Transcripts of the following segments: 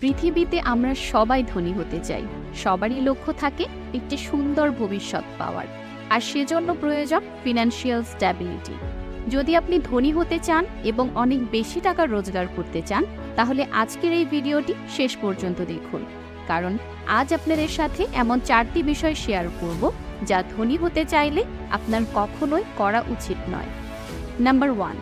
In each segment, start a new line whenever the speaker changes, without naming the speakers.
পৃথিবীতে আমরা সবাই ধনী হতে চাই। সবারই লক্ষ্য থাকে একটি সুন্দর ভবিষ্যৎ পাওয়ার। আর সেজন্য প্রয়োজন ফিনান্সিয়াল স্ট্যাবিলিটি যদি আপনি ধনী হতে চান এবং অনেক বেশি টাকা রোজগার করতে চান, তাহলে আজকের এই ভিডিওটি শেষ পর্যন্ত দেখুন। কারণ আজ আপনাদের সাথে এমন চারটি বিষয় শেয়ার করব যা ধনী হতে চাইলে আপনার কখনোই করা উচিত নয়। নাম্বার ওয়ান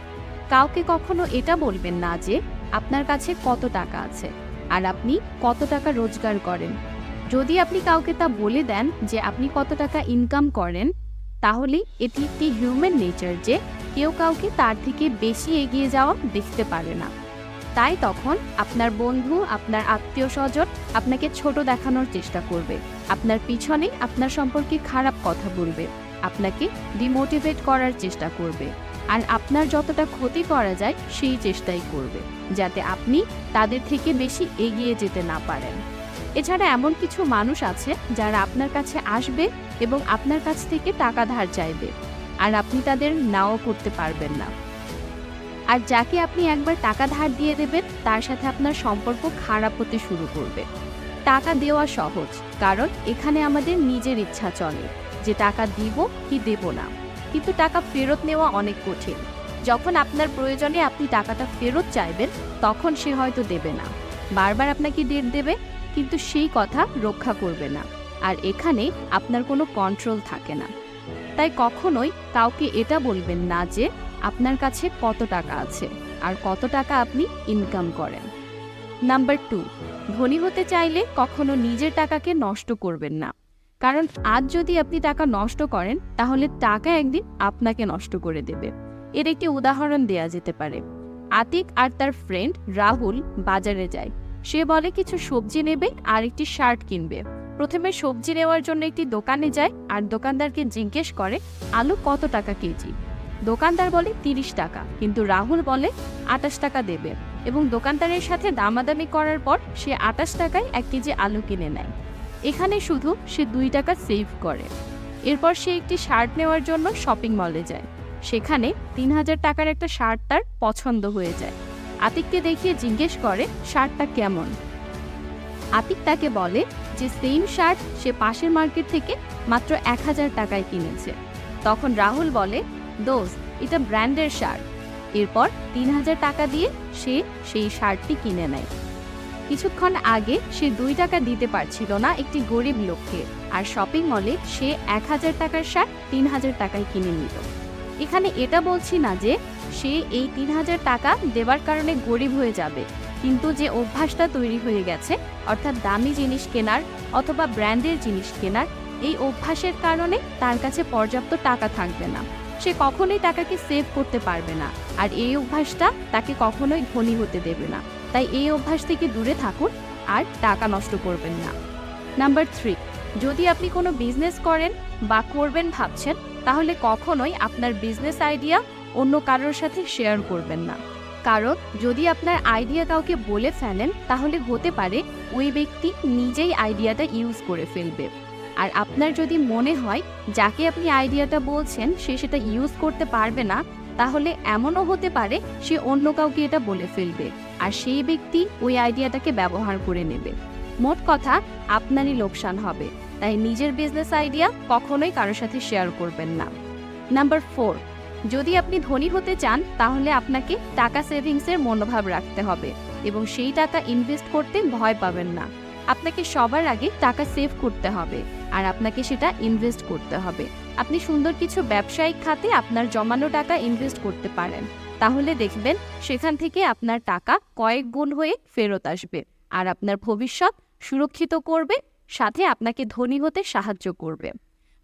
কাউকে কখনো এটা বলবেন না যে আপনার কাছে কত টাকা আছে। আর আপনি কত টাকা রোজগার করেন। যদি আপনি কাউকে তা বলে দেন যে আপনি কত টাকা ইনকাম করেন, তাহলে এটি একটি হিউম্যান নেচার যে কেউ কাউকে তার থেকে বেশি এগিয়ে যাওয়া দেখতে পারে না। তাই তখন আপনার বন্ধু, আপনার আত্মীয় স্বজন আপনাকে ছোট দেখানোর চেষ্টা করবে। আপনার পিছনে আপনার সম্পর্কে খারাপ কথা বলবে। আপনাকে ডিমোটিভেট করার চেষ্টা করবে। আর আপনার যতটা ক্ষতি করা যায়, সেই চেষ্টাই করবে, যাতে আপনি তাদের থেকে বেশি এগিয়ে যেতে না পারেন। এছাড়া এমন কিছু মানুষ আছে, যারা আপনার কাছে আসবে এবং আপনার কাছ থেকে টাকা ধার চাইবে, আর আপনি তাদের নাও করতে পারবেন না। আর যাকে আপনি একবার টাকা ধার দিয়ে দেবেন, তার সাথে আপনার সম্পর্ক খারাপ হতে শুরু করবে। টাকা দেওয়া সহজ, কারণ এখানে আমাদের নিজের ইচ্ছা চলে, যে টাকা দিব কি দেব না। কিন্তু টাকা ফেরত নেওয়া অনেক কঠিন। যখন আপনার প্রয়োজনে আপনি টাকাটা ফেরত চাইবেন, তখন সে হয়তো দেবে না। বারবার আপনাকে ডেট দেবে, কিন্তু সেই কথা রক্ষা করবে না। আর এখানে আপনার কোনো কন্ট্রোল থাকে না। তাই কখনোই কাউকে এটা বলবেন না যে, আপনার কাছে কত টাকা আছে আর কত টাকা আপনি ইনকাম করেন? নাম্বার টু ধনী হতে চাইলে কখনো নিজের টাকাকে নষ্ট করবেন না। কারণ আজ যদি আপনি টাকা নষ্ট করেন, তাহলে টাকা একদিন আপনাকে নষ্ট করে দেবে। এর একটি উদাহরণ দেয়া যেতে পারে। আতিক আর তার ফ্রেন্ড রাহুল বাজারে যায়। সে বলে, কিছু সবজি নেবে আর একটি শার্ট কিনবে। প্রথমে সবজি নেওয়ার জন্য একটি দোকানে যায় আর দোকানদারকে জিজ্ঞেস করে, আলু কত টাকা কেজি? দোকানদার বলে, তিরিশ টাকা। কিন্তু রাহুল বলে আটাশ টাকা দেবে। এবং দোকানদারের সাথে দামাদামি করার পর, সে আটাশ টাকায় এক কেজি আলু কিনে নেয়। এখানে শুধু সে দুই টাকা সেভ করে। এরপর সে একটি শার্ট নেওয়ার জন্য শপিং মলে যায়। সেখানে তিন হাজার টাকার একটা শার্ট তার পছন্দ হয়ে যায়। আতিককে দেখিয়ে জিজ্ঞেস করে শার্টটা কেমন? আতিক তাকে বলে যে সেম শার্ট সে পাশের মার্কেট থেকে মাত্র এক হাজার টাকায় কিনেছে। তখন রাহুল বলে, দোস্ত, এটা ব্র্যান্ডের শার্ট এরপর তিন হাজার টাকা দিয়ে সে সেই শার্টটি কিনে নেয়। কিছুক্ষণ আগে সে দুই টাকা দিতে পারছিল না একটি গরিব লোককে, আর শপিং মলে সে এক হাজার টাকার শার্ট তিন হাজার টাকায় কিনে নিল। এখানে এটা বলছি না যে সে এই তিন হাজার টাকা দেবার কারণে গরিব হয়ে যাবে, কিন্তু যে অভ্যাসটা তৈরি হয়ে গেছে, অর্থাৎ দামি জিনিস কেনার অথবা ব্র্যান্ডের জিনিস কেনার, এই অভ্যাসের কারণে তার কাছে পর্যাপ্ত টাকা থাকবে না। সে কখনোই টাকাকে সেভ করতে পারবে না, আর এই অভ্যাসটা তাকে কখনোই ধনী হতে দেবে না। তাই এই অভ্যাস থেকে দূরে থাকুন আর টাকা নষ্ট করবেন না। নাম্বার থ্রি, যদি আপনি কোনো বিজনেস করেন বা করবেন ভাবছেন, তাহলে কখনোই আপনার বিজনেস আইডিয়া অন্য কারোর সাথে শেয়ার করবেন না। কারণ যদি আপনার আইডিয়া কাউকে বলে ফেলেন, তাহলে হতে পারে ওই ব্যক্তি নিজেই আইডিয়াটা ইউজ করে ফেলবে। আর আপনার যদি মনে হয়, যাকে আপনি আইডিয়াটা বলছেন, সে সেটা ইউজ করতে পারবে না তাহলে এমনও হতে পারে সে অন্য কাউকে এটা বলে ফেলবে, আর সেই ব্যক্তি ওই আইডিয়াটাকে ব্যবহার করে নেবে। মোট কথা, আপনারই লোকসান হবে, তাই নিজের বিজনেস আইডিয়া কখনোই কারোর সাথে শেয়ার করবেন না। নাম্বার ফোর যদি আপনি ধনী হতে চান, তাহলে আপনাকে টাকা সেভিংসের মনোভাব রাখতে হবে, এবং সেই টাকা ইনভেস্ট করতে ভয় পাবেন না। আপনাকে সবার আগে টাকা সেভ করতে হবে আর আপনাকে সেটা ইনভেস্ট করতে হবে। আপনি সুন্দর কিছু ব্যবসায়িক খাতে আপনার জমানো টাকা ইনভেস্ট করতে পারেন। তাহলে দেখবেন সেখান থেকে আপনার টাকা কয়েক গুণ হয়ে ফেরত আসবে আর আপনার ভবিষ্যৎ সুরক্ষিত করবে, সাথে আপনাকে ধনী হতে সাহায্য করবে।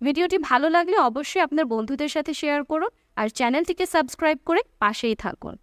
ভিডিওটি ভালো লাগলে অবশ্যই আপনার বন্ধুদের সাথে শেয়ার করুন আর চ্যানেলটিকে সাবস্ক্রাইব করে পাশেই থাকুন।